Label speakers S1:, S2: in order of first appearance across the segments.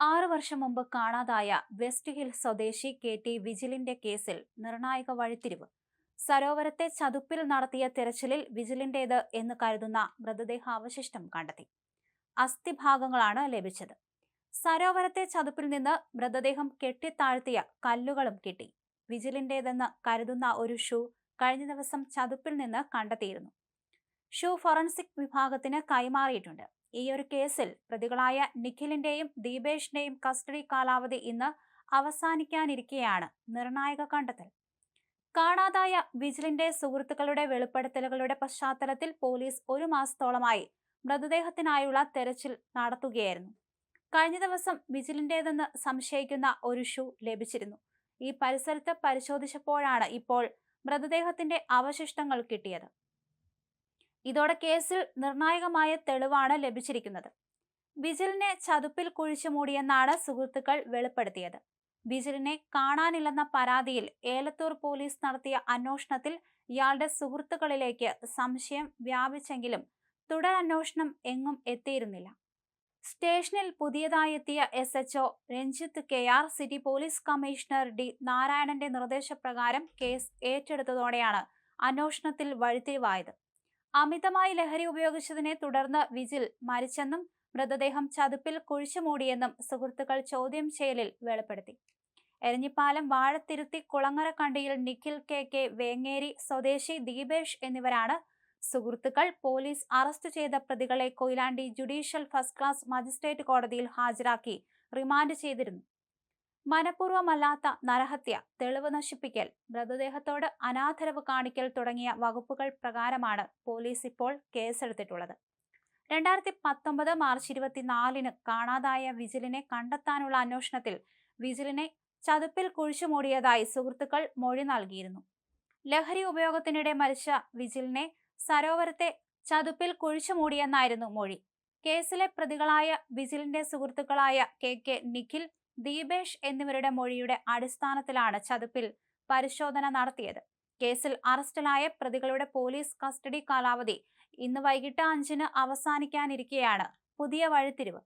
S1: ആറു വർഷം മുമ്പ് കാണാതായ വെസ്റ്റ് ഹിൽ സ്വദേശി കെ ടി വിജിലിന്റെ കേസിൽ നിർണായക വഴിത്തിരിവ്. സരോവരത്തെ ചതുപ്പിൽ നടത്തിയ തിരച്ചിലിൽ വിജിലിന്റേത് എന്ന് കരുതുന്ന മൃതദേഹാവശിഷ്ടം കണ്ടെത്തി. അസ്ഥിഭാഗങ്ങളാണ് ലഭിച്ചത്. സരോവരത്തെ ചതുപ്പിൽ നിന്ന് മൃതദേഹം കെട്ടിത്താഴ്ത്തിയ കല്ലുകളും കിട്ടി. വിജിലിന്റേതെന്ന് കരുതുന്ന ഒരു ഷൂ കഴിഞ്ഞ ദിവസം ചതുപ്പിൽ നിന്ന് കണ്ടെത്തിയിരുന്നു. ഷൂ ഫോറൻസിക് വിഭാഗത്തിന് കൈമാറിയിട്ടുണ്ട്. ഈ ഒരു കേസിൽ പ്രതികളായ നിഖിലിന്റെയും ദീപേഷിന്റെയും കസ്റ്റഡി കാലാവധി ഇന്ന് അവസാനിക്കാനിരിക്കെയാണ് നിർണായക കണ്ടെത്തൽ. കാണാതായ വിജിലിന്റെ സുഹൃത്തുക്കളുടെ വെളിപ്പെടുത്തലുകളുടെ പശ്ചാത്തലത്തിൽ പോലീസ് ഒരു മാസത്തോളമായി മൃതദേഹത്തിനായുള്ള തെരച്ചിൽ നടത്തുകയായിരുന്നു. കഴിഞ്ഞ ദിവസം വിജിലിന്റേതെന്ന് സംശയിക്കുന്ന ഒരു ഷൂ ലഭിച്ചിരുന്നു. ഈ പരിസരത്ത് പരിശോധിച്ചപ്പോഴാണ് ഇപ്പോൾ മൃതദേഹത്തിന്റെ അവശിഷ്ടങ്ങൾ കിട്ടിയത്. ഇതോടെ കേസിൽ നിർണായകമായ തെളിവാണ് ലഭിച്ചിരിക്കുന്നത്. ബിജിലിനെ ചതുപ്പിൽ കുഴിച്ചു മൂടിയെന്നാണ് സുഹൃത്തുക്കൾ വെളിപ്പെടുത്തിയത്. ബിജിലിനെ കാണാനില്ലെന്ന പരാതിയിൽ ഏലത്തൂർ പോലീസ് നടത്തിയ അന്വേഷണത്തിൽ ഇയാളുടെ സുഹൃത്തുക്കളിലേക്ക് സംശയം വ്യാപിച്ചെങ്കിലും തുടരന്വേഷണം എങ്ങും എത്തിയിരുന്നില്ല. സ്റ്റേഷനിൽ പുതിയതായി എത്തിയ S H O Ranjith K R city police commissioner D നാരായണന്റെ നിർദ്ദേശപ്രകാരം കേസ് ഏറ്റെടുത്തതോടെയാണ് അന്വേഷണത്തിൽ വഴിത്തിരിവായത്. അമിതമായി ലഹരി ഉപയോഗിച്ചതിനെ തുടർന്ന് വിജിൽ മരിച്ചെന്നും മൃതദേഹം ചതുപ്പിൽ കുഴിച്ചുമൂടിയെന്നും സുഹൃത്തുക്കൾ ചോദ്യം ചെയ്യലിൽ വെളിപ്പെടുത്തി. എരഞ്ഞിപ്പാലം വാഴത്തിരുത്തി കുളങ്ങര കണ്ടിയിൽ നിഖിൽ കെ കെ വേങ്ങേരി സ്വദേശി ദീപേഷ് എന്നിവരാണ് സുഹൃത്തുക്കൾ. പോലീസ് അറസ്റ്റ് ചെയ്ത പ്രതികളെ Koyilandy judicial first class magistrate കോടതിയിൽ ഹാജരാക്കി റിമാൻഡ് ചെയ്തിരുന്നു. മനഃപൂർവമല്ലാത്ത നരഹത്യ തെളിവ് നശിപ്പിക്കൽ മൃതദേഹത്തോട് അനാദരവ് കാണിക്കൽ തുടങ്ങിയ വകുപ്പുകൾ പ്രകാരമാണ് പോലീസ് ഇപ്പോൾ കേസെടുത്തിട്ടുള്ളത്. രണ്ടായിരത്തി പത്തൊമ്പത് മാർച്ച് ഇരുപത്തിനാലിന് കാണാതായ വിജിലിനെ കണ്ടെത്താനുള്ള അന്വേഷണത്തിൽ വിജിലിനെ ചതുപ്പിൽ കുഴിച്ചു മൂടിയതായി സുഹൃത്തുക്കൾ മൊഴി നൽകിയിരുന്നു. ലഹരി ഉപയോഗത്തിനിടെ മരിച്ച വിജിലിനെ സരോവരത്തെ ചതുപ്പിൽ കുഴിച്ചു കുഴിച്ചുമൂടിയെന്നായിരുന്നു മൊഴി. കേസിലെ പ്രതികളായ വിജിലിന്റെ സുഹൃത്തുക്കളായ കെ കെ നിഖിൽ ദീപേഷ് എന്നിവരുടെ മൊഴിയുടെ അടിസ്ഥാനത്തിലാണ് ചതുപ്പിൽ പരിശോധന നടത്തിയത്. കേസിൽ അറസ്റ്റിലായ പ്രതികളുടെ പോലീസ് കസ്റ്റഡി കാലാവധി ഇന്ന് വൈകിട്ട് അഞ്ചിന് അവസാനിക്കാനിരിക്കെയാണ് പുതിയ വഴിത്തിരിവ്.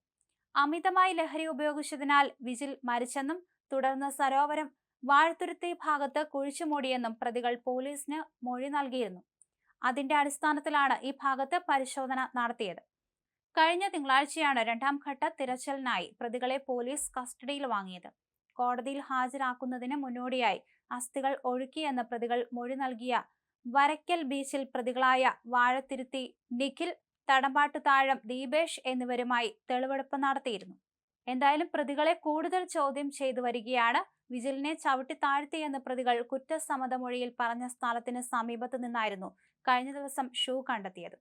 S1: അമിതമായി ലഹരി ഉപയോഗിച്ചതിനാൽ വിജിൽ മരിച്ചെന്നും തുടർന്ന് സരോവരം വാഴ്ത്തുരുത്തി ഭാഗത്ത് കുഴിച്ചുമൂടിയെന്നും പ്രതികൾ പോലീസിന് മൊഴി നൽകിയിരുന്നു. അതിന്റെ അടിസ്ഥാനത്തിലാണ് ഈ ഭാഗത്ത് പരിശോധന നടത്തിയത്. കഴിഞ്ഞ തിങ്കളാഴ്ചയാണ് രണ്ടാം ഘട്ട തിരച്ചിലിനായി പ്രതികളെ പോലീസ് കസ്റ്റഡിയിൽ വാങ്ങിയത്. കോടതിയിൽ ഹാജരാക്കുന്നതിന് മുന്നോടിയായി അസ്ഥികൾ ഒഴുക്കിയെന്ന പ്രതികൾ മൊഴി നൽകിയ വരയ്ക്കൽ ബീച്ചിൽ പ്രതികളായ വാഴത്തിരുത്തി നിഖിൽ തടമ്പാട്ടു താഴം ദീപേഷ് എന്നിവരുമായി തെളിവെടുപ്പ് നടത്തിയിരുന്നു. എന്തായാലും പ്രതികളെ കൂടുതൽ ചോദ്യം ചെയ്തു വരികയാണ് വിജിലിനെ ചവിട്ടി താഴ്ത്തിയെന്ന പ്രതികൾ കുറ്റസമ്മതമൊഴിയിൽ പറഞ്ഞ സ്ഥലത്തിന് സമീപത്തു നിന്നായിരുന്നു കഴിഞ്ഞ ദിവസം ഷൂ കണ്ടെത്തിയത്.